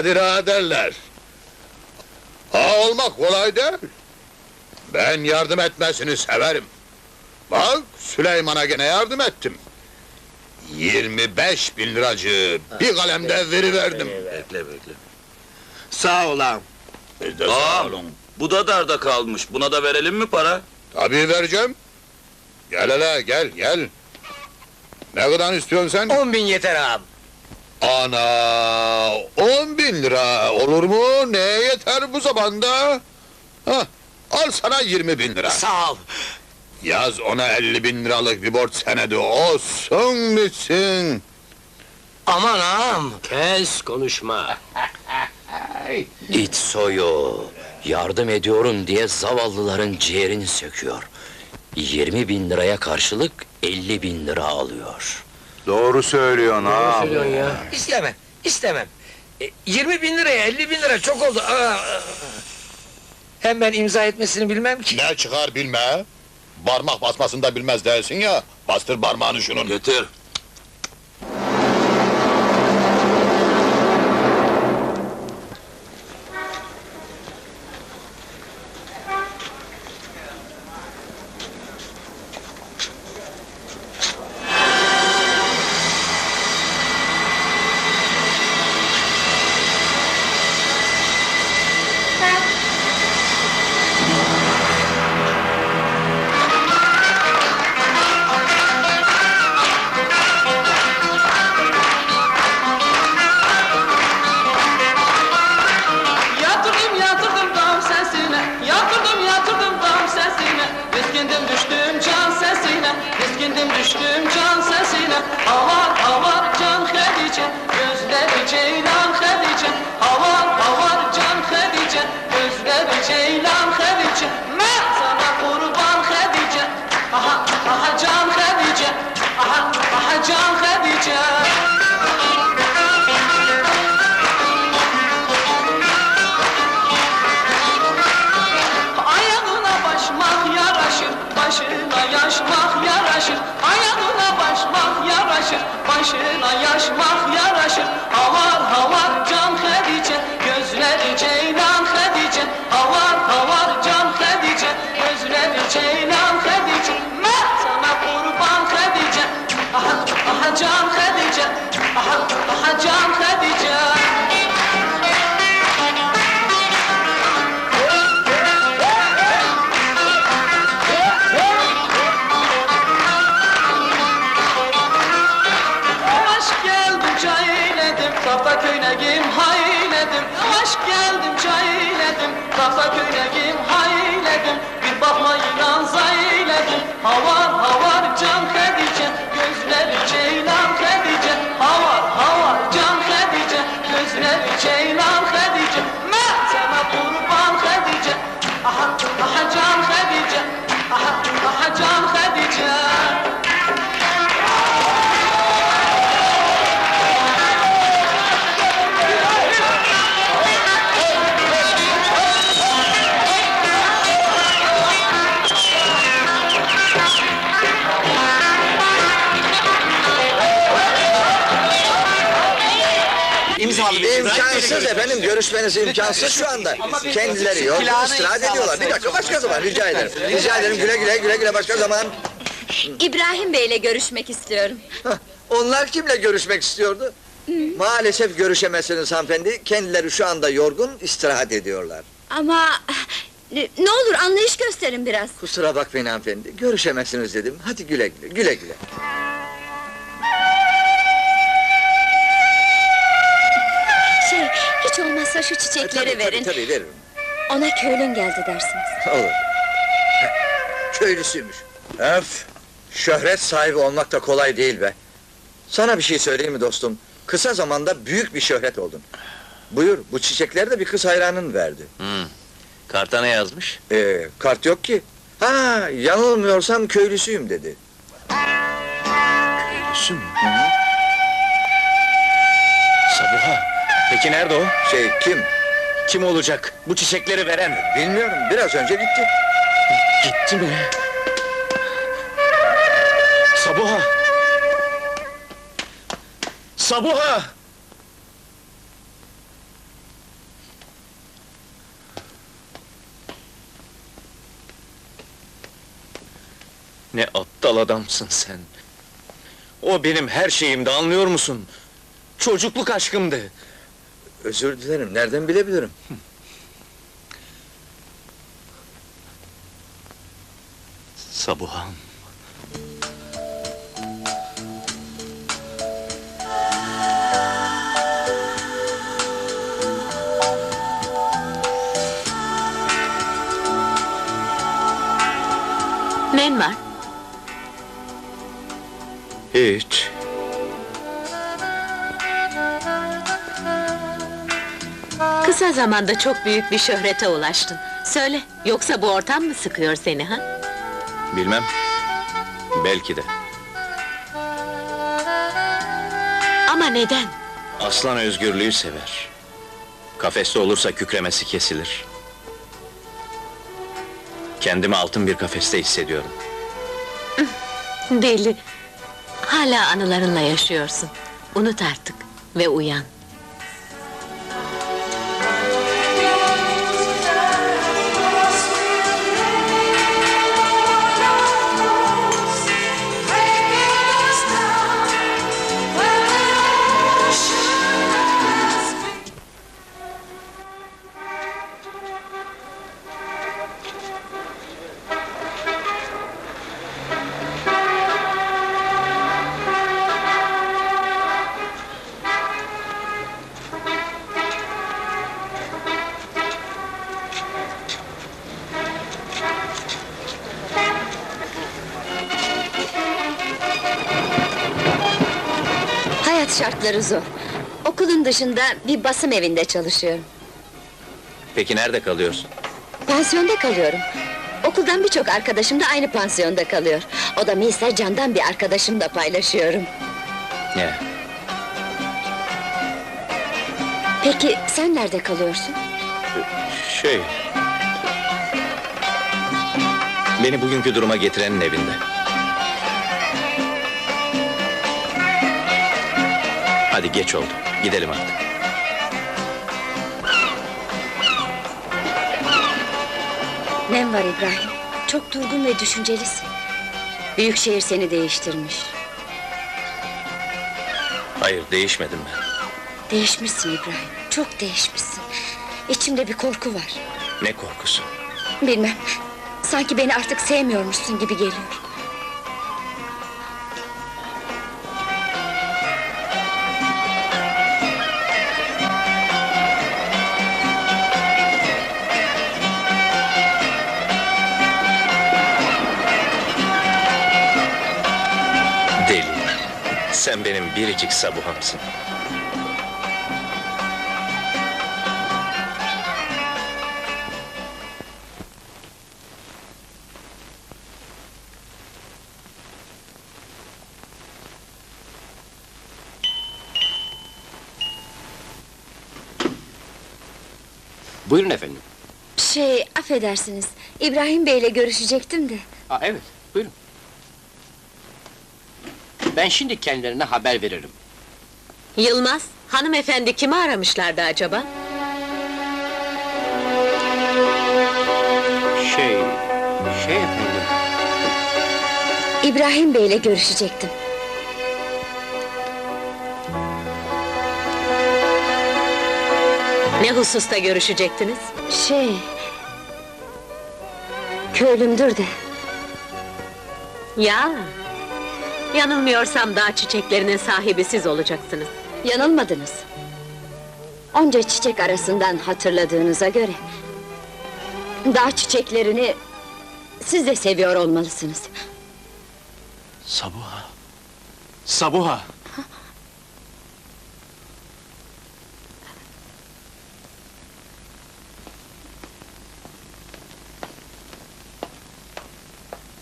Kadir Ağa derler. Ha olmak kolay değil. Ben yardım etmesini severim. Bak Süleyman'a gene yardım ettim. 25 bin liracı bir kalemde veriverdim. Bekle bekle. Sağ ol ağam. Biz de sağ Ağam. olun. Bu da darda kalmış. Buna da verelim mi para? Tabii vereceğim. Gel hele gel gel. Ne kadar istiyorsun sen? On bin yeter ağam. Ana, on bin lira olur mu? Neye yeter bu zamanda? Hah, al sana yirmi bin lira. Sağ ol. Yaz ona elli bin liralık bir borç senedi olsun bitsin. Aman ağam. Kes konuşma. İt soyu. Yardım ediyorum diye zavallıların ciğerini söküyor. 20 bin liraya karşılık 50 bin lira alıyor. Doğru söylüyorsun Ne ağam. söylüyorsun ya? İstemem, istemem. E, 20 bin liraya 50 bin lira çok oldu. Aa, aa. Hem ben imza etmesini bilmem ki. Ne çıkar bilme. Parmak basmasını da bilmez dersin ya. Bastır parmağını şunun. Getir. Çayledim Kafta köyüne gim hayledim. Aşk geldim çayledim Kafta köyüne gim hayledim. Bir bakmayla zayledim. Havar havar can Hedice Gözleri ceylan Hedice Havar havar can Hedice Gözleri ceylan Hedice Ben sana kurban Hedice Aha İmkansız efendim, görüşmeniz imkansız şu anda. Kendileri yok, istirahat ediyorlar. Bir dakika, başka zaman rica ederim. Rica ederim, güle güle, güle güle başka zaman. İbrahim Bey'le görüşmek istiyorum. Onlar kimle görüşmek istiyordu? Maalesef görüşemezsiniz hanımefendi. Kendileri şu anda yorgun, istirahat ediyorlar. Ama ne ne olur anlayış gösterin biraz. Kusura bakmayın hanımefendi, görüşemezsiniz dedim. Hadi güle güle, güle güle. Olmazsa şu çiçekleri tabii, verin. Tabii, tabii, veririm. Ona köylün geldi dersiniz. Olur. Köylüsüymüş. Öf! Şöhret sahibi olmak da kolay değil be. Sana bir şey söyleyeyim mi dostum? Kısa zamanda büyük bir şöhret oldun. Buyur, bu çiçekleri de bir kız hayranın verdi. Karta ne yazmış? Ee, kart yok ki. Ha, yanılmıyorsam köylüsüyüm dedi. Köylüsü mü? Peki nerede o? Şey, kim? Kim olacak? Bu çiçekleri veren. Bilmiyorum, biraz önce gitti. Gitti mi? Sabuha. Sabuha! Ne aptal adamsın sen. O benim her şeyimdi anlıyor musun? Çocukluk aşkımdı. Özür dilerim. Nereden bilebilirim? Sabuham. Nen var? Hiç. Kısa zamanda çok büyük bir şöhrete ulaştın. Söyle, yoksa bu ortam mı sıkıyor seni ha? Bilmem. Belki de. Ama neden? Aslan özgürlüğü sever. Kafeste olursa kükremesi kesilir. Kendimi altın bir kafeste hissediyorum. Deli. Hala anılarınla yaşıyorsun. Unut artık ve uyan. Şartları zor. Okulun dışında bir basım evinde çalışıyorum. Peki nerede kalıyorsun? Pansiyonda kalıyorum. Okuldan birçok arkadaşım da aynı pansiyonda kalıyor. Odamı ise candan bir arkadaşımla paylaşıyorum. Ne? Peki sen nerede kalıyorsun? Şey... Beni bugünkü duruma getirenin evinde. Hadi geç oldu. Gidelim artık. Nem var İbrahim? Çok durgun ve düşüncelisin. Büyük şehir seni değiştirmiş. Hayır, değişmedim ben. Değişmişsin İbrahim. Çok değişmişsin. İçimde bir korku var. Ne korkusu? Bilmem. Sanki beni artık sevmiyormuşsun gibi geliyor. Deli. Sen benim biricik sabuhamsın. Buyurun efendim. Şey, affedersiniz. İbrahim Bey'le görüşecektim de. Aa, evet, buyurun. Ben şimdi kendilerine haber veririm. Yılmaz, hanımefendi kimi aramışlardı acaba? Şey... Şey efendim... İbrahim Bey'le görüşecektim. Ne hususta görüşecektiniz? Şey... Köylümdür de. Ya, yanılmıyorsam dağ çiçeklerinin sahibi siz olacaksınız. Yanılmadınız. Onca çiçek arasından hatırladığınıza göre... ...dağ çiçeklerini... ...siz de seviyor olmalısınız. Sabuha. Sabuha.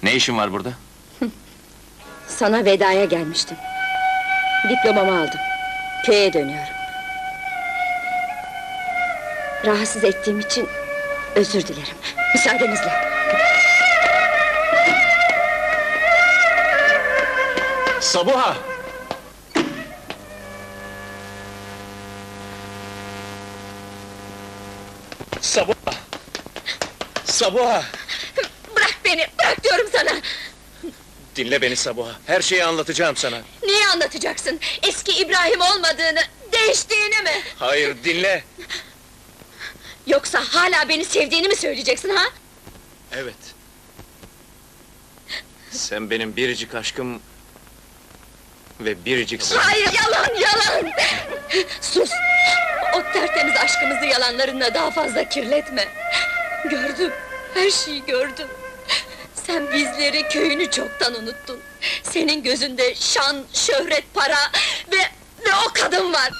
Ne işin var burada? sana vedaya gelmiştim. Diplomamı aldım. Köye dönüyorum. Rahatsız ettiğim için özür dilerim. Müsaadenizle. Sabuha! Sabuha! Sabuha! Bırak beni, bırak diyorum sana! Dinle beni Sabuha. Her şeyi anlatacağım sana. Niye anlatacaksın? Eski İbrahim olmadığını, değiştiğini mi? Hayır dinle. Yoksa hala beni sevdiğini mi söyleyeceksin ha? Evet. Sen benim biricik aşkım ve biriciksin. Hayır, yalan, yalan! Sus! O tertemiz aşkımızı yalanlarınla daha fazla kirletme. Gördüm, her şeyi gördüm. Sen bizleri, köyünü çoktan unuttun. Senin gözünde şan, şöhret, para ve ve o kadın var.